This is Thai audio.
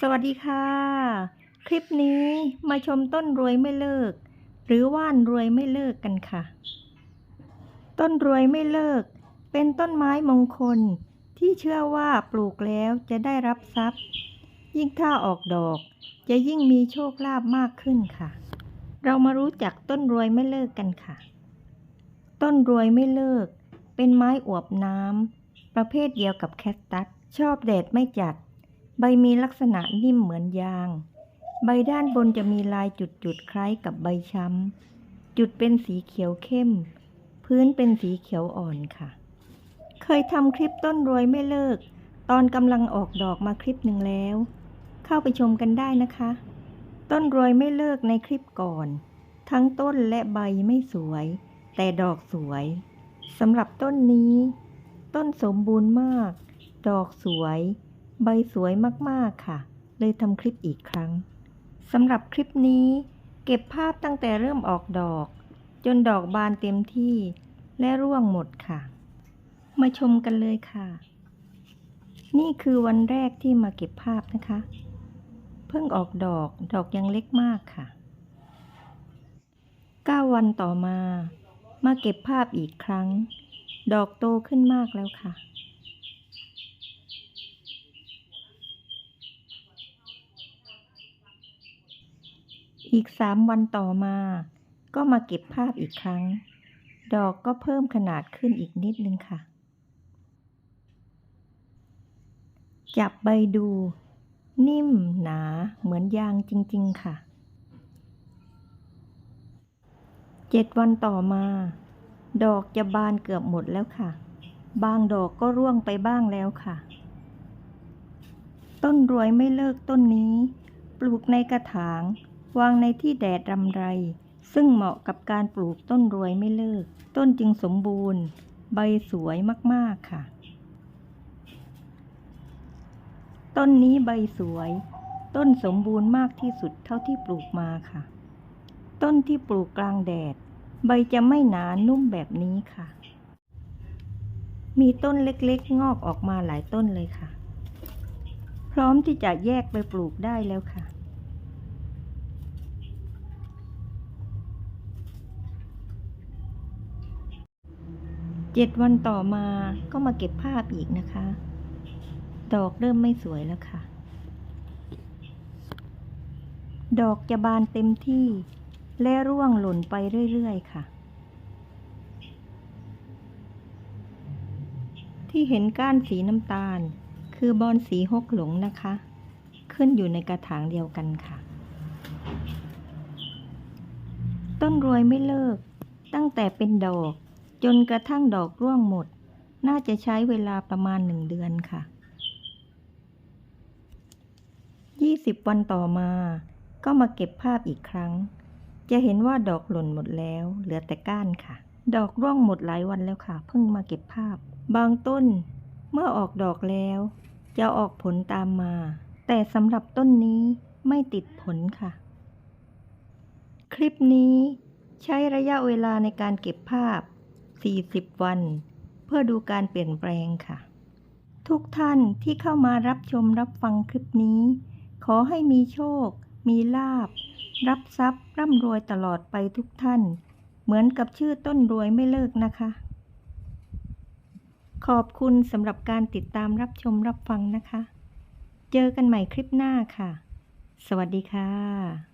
สวัสดีค่ะ คลิปนี้มาชมต้นรวยไม่เลิก หรือว่านรวยไม่เลิกกันค่ะ ต้นรวยไม่เลิก เป็นต้นไม้มงคลที่เชื่อว่าปลูกแล้วจะได้รับทรัพย์ ยิ่งถ้าออกดอก จะยิ่งมีโชคลาภมากขึ้นค่ะ เรามารู้จักต้นรวยไม่เลิกกันค่ะ ต้นรวยไม่เลิก เป็นไม้อวบน้ำประเภทเดียวกับแคคตัสชอบแดดไม่จัด ใบมีลักษณะนิ่มเหมือนยาง ใบด้านบนจะมีลายจุดๆคล้ายกับใบช้ำ จุดเป็นสีเขียวเข้ม พื้นเป็นสีเขียวอ่อนค่ะ เคยทำคลิปต้นรวยไม่เลิก ตอนกำลังออกดอกมาคลิปหนึ่งแล้ว เข้าไปชมกันได้นะคะ ต้นรวยไม่เลิกในคลิปก่อน ทั้งต้นและใบไม่สวย แต่ดอกสวยสำหรับต้นนี้ ต้นสมบูรณ์มาก ดอกสวย ใบสวยมากๆค่ะ เลยทำคลิปอีกครั้งสำหรับคลิปนี้ เก็บภาพตั้งแต่เริ่มออกดอก จนดอกบานเต็มที่และร่วงหมดค่ะ มาชมกันเลยค่ะ นี่คือวันแรกที่มาเก็บภาพนะคะ เพิ่งออกดอกดอกยังเล็กมากค่ะ 9 วันต่อมา มาเก็บภาพอีกครั้ง ดอกโตขึ้นมากแล้วค่ะ อีกสามวันต่อมา ก็มาเก็บภาพอีกครั้ง ดอกก็เพิ่มขนาดขึ้นอีกนิดนึงค่ะ จับใบดู นิ่มหนาเหมือนยางจริง ๆ ค่ะเจ็ดวันต่อมา ดอกจะบานเกือบหมดแล้วค่ะ บางดอกก็ร่วงไปบ้างแล้วค่ะ ต้นรวยไม่เลิกต้นนี้ ปลูกในกระถาง วางในที่แดดรำไร ซึ่งเหมาะกับการปลูกต้นรวยไม่เลิก ต้นจึงสมบูรณ์ ใบสวยมาก ๆ ค่ะ ต้นนี้ใบสวย ต้นสมบูรณ์มากที่สุดเท่าที่ปลูกมาค่ะ ต้นที่ปลูกกลางแดด ใบจะไม่หนานุ่มแบบนี้ค่ะ มีต้นเล็กๆ งอกออกมาหลายต้นเลยค่ะ พร้อมที่จะแยกไปปลูกได้แล้วค่ะ เจ็ดวันต่อมาก็มาเก็บภาพอีกนะคะ ดอกเริ่มไม่สวยแล้วค่ะ ดอกจะบานเต็มที่ และร่วงหล่นไปเรื่อยๆ ค่ะ ที่เห็นก้านสีน้ำตาล คือบอนสีหกหลงนะคะ ขึ้นอยู่ในกระถางเดียวกันค่ะ ต้นรวยไม่เลิกตั้งแต่เป็นดอก จนกระทั่งดอกร่วงหมด น่าจะใช้เวลาประมาณหนึ่งเดือนค่ะ 20 วันต่อมา ก็มาเก็บภาพอีกครั้ง จะเห็นว่าดอกหล่นหมดแล้ว เหลือแต่ก้านค่ะ ดอกร่วงหมดหลายวันแล้วค่ะ เพิ่งมาเก็บภาพ บางต้น เมื่อออกดอกแล้ว จะออกผลตามมา แต่สำหรับต้นนี้ไม่ติดผลค่ะ คลิปนี้ใช้ระยะเวลาในการเก็บภาพ 40 วัน เพื่อดูการเปลี่ยนแปลงค่ะ ทุกท่านที่เข้ามารับชมรับฟังคลิปนี้ ขอให้มีโชค มีลาบ รับทรัพย์ร่ำรวยตลอดไปทุกท่าน เหมือนกับชื่อต้นรวยไม่เลิกนะคะ ขอบคุณสำหรับการติดตามรับชมรับฟังนะคะ เจอกันใหม่คลิปหน้าค่ะ สวัสดีค่ะ